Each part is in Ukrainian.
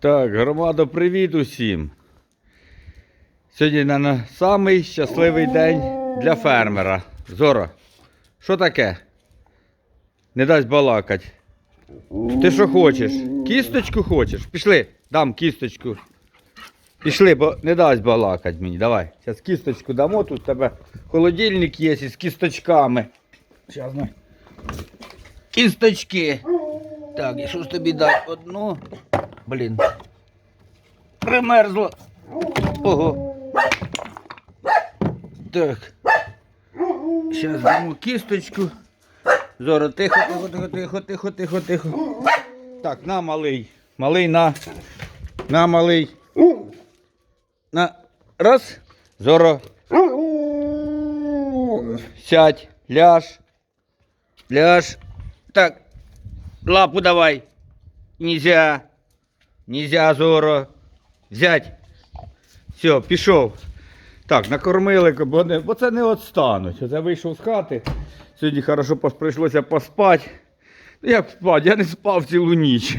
Так, громадо, привіт усім. Сьогодні, на самий щасливий день для фермера. Зора, що таке? Не дасть балакать. Ти що хочеш? Кісточку хочеш? Пішли, дам кісточку. Пішли, бо не дасть балакать мені. Давай. Зараз кісточку дамо. Тут у тебе холодильник є із кісточками. Зараз ми. Кісточки. Так, і що ж тобі дати? Одну. Блін. Примерзло. Ого. Так. Зараз дамо кісточку. Зора, тихо, тихо, тихо, тихо, тихо, тихо, тихо. Так, на малий. Малий на. На малий. На. Раз. Зоро. Сядь. Ляж. Ляж. Так. Лапу давай. Нельзя. Нельзя, Зоро. Взять. Все, пішов. Так, накормили, бо, не, бо це не відстануть. Оце вийшов з хати. Сьогодні хорошо прийшлося поспати. Ну, Як спати? Я не спав цілу ніч.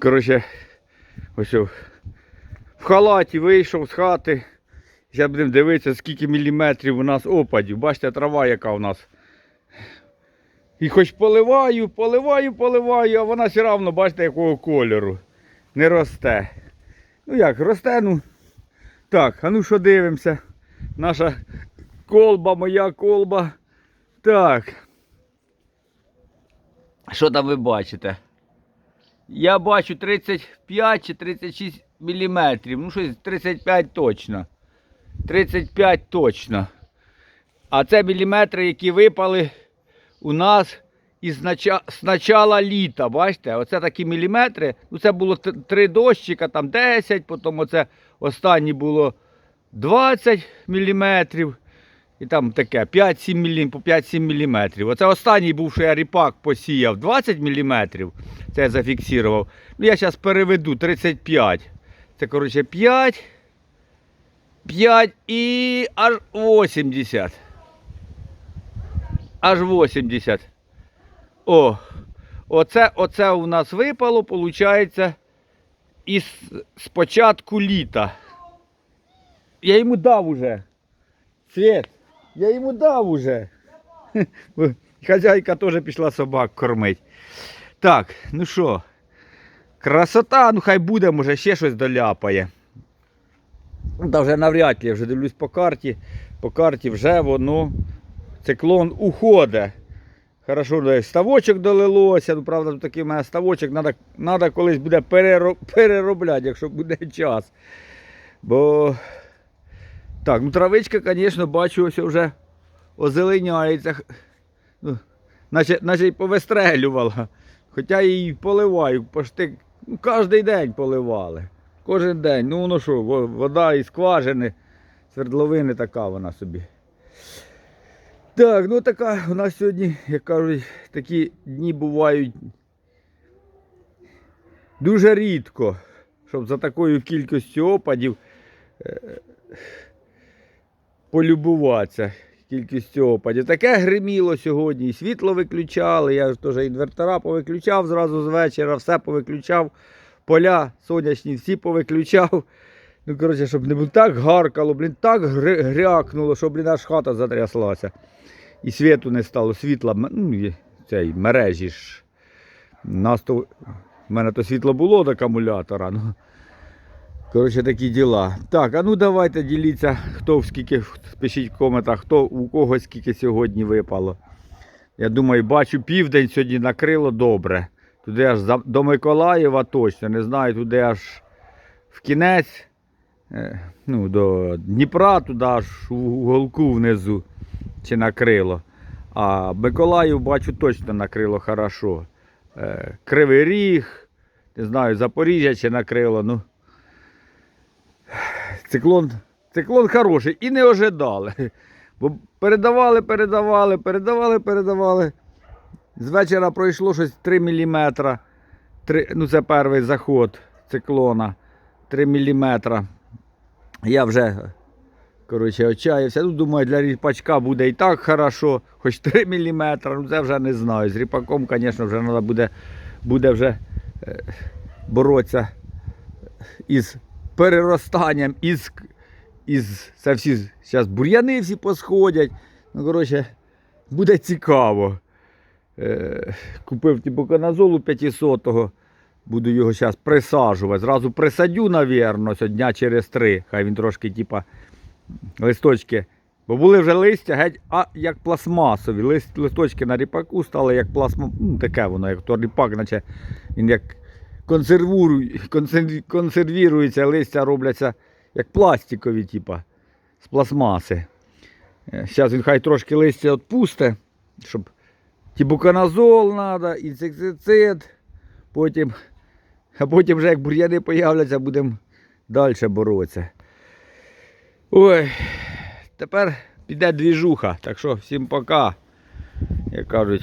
Коротше, ось в халаті вийшов з хати. Зараз будемо дивитися, скільки міліметрів у нас опадів. Бачите, трава, яка у нас. І хоч поливаю, поливаю, поливаю, а вона все одно, бачите, якого кольору. Не росте. Ну як, росте, ну. Так, а ну що дивимося? Наша колба, моя колба. Так. Що там ви бачите? Я бачу 35 чи 36 міліметрів. Ну, щось 35 точно. 35 точно. А це міліметри, які випали у нас із нача... з начала літа. Бачите? Оце такі міліметри. Ну, це було три дощика, там 10, потім оце останні було 20 міліметрів. І там таке 5-7 мілім, по 5-7 міліметрів. Оце останній був, що я ріпак посіяв 20 міліметрів. Це я зафіксував. Ну я зараз переведу 35. Це, коротше, 5, 5 і аж 80. Аж 80. О, оце, оце у нас випало, виходить, із початку літа. Я йому дав уже. Свет, я йому дав уже. Хазяйка теж пішла собак кормить. Так, ну що, красота, ну хай буде, може ще щось доляпає. Та вже навряд ли, я вже дивлюсь по карті. По карті вже воно, циклон уходить. Хорошо, ставочок долилося. Ну, правда, тут такий у мене ставочок, треба, колись буде переробляти, якщо буде час. Бо так, ну травичка, звісно, бачу, ось вже озеленяється. Ну, наче, наче й повистрелювала. Хоча її поливаю, почти ну, кожен день поливали. Кожен день. Ну воно що, вода із скважини, свердловини така вона собі. Так, ну така у нас сьогодні, як кажуть, такі дні бувають дуже рідко, щоб за такою кількістю опадів е, полюбуватися кількістю опадів. Таке гриміло сьогодні, і світло виключали, я ж теж інвертора повиключав зразу з вечора, все повиключав, поля сонячні всі повиключав. Ну, коротше, щоб не було так гаркало, блін, так грякнуло, що, блін, аж хата затряслася. І світу не стало, світла, ну, цей, мережі ж. Нас то, в мене то світло було до акумулятора. Ну, Коротше, такі діла. Так, а ну давайте діліться, хто в скільки, пишіть в коментах, хто у кого скільки сьогодні випало. Я думаю, бачу, південь сьогодні накрило добре. Туди аж до Миколаєва точно, не знаю, туди аж в кінець, ну, до Дніпра, туди аж у уголку внизу чи накрило. А Миколаїв, бачу, точно накрило хорошо. Е, Кривий Ріг, не знаю, Запоріжжя чи накрило. ну. Циклон, циклон хороший і не ожидали. Бо передавали, передавали, передавали, передавали. З вечора пройшло щось 3 мм. 3, ну це перший заход циклона. 3 мм. Я вже коротше, отчаявся. Ну, думаю, для ріпачка буде і так хорошо, хоч 3 мм. Ну це вже не знаю. З ріпаком, звісно, вже треба буде, буде вже е, боротися із переростанням, із, із це всі зараз бур'яни всі посходять. Ну, коротше, буде цікаво. Е, купив тибуканазолу 500-го. Буду його зараз присаджувати. Зразу присадю, навірно, сьогодні через три. Хай він трошки, типа, листочки. Бо були вже листя, геть, а як пластмасові. Лист, листочки на ріпаку стали як пластма. Ну, таке воно, як то ріпак, наче він як консервурує, консерв- консервірується, листя робляться як пластикові, типа, з пластмаси. Зараз він хай трошки листя відпусте, щоб тібуканазол треба, інсектицид, потім, а потім вже як бур'яни появляться, будемо далі боротися. Ой, тепер піде двіжуха, так що всім пока. Як кажуть.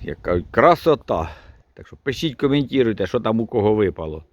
Як кажуть, красота. Так що пишіть, коментуйте, що там у кого випало.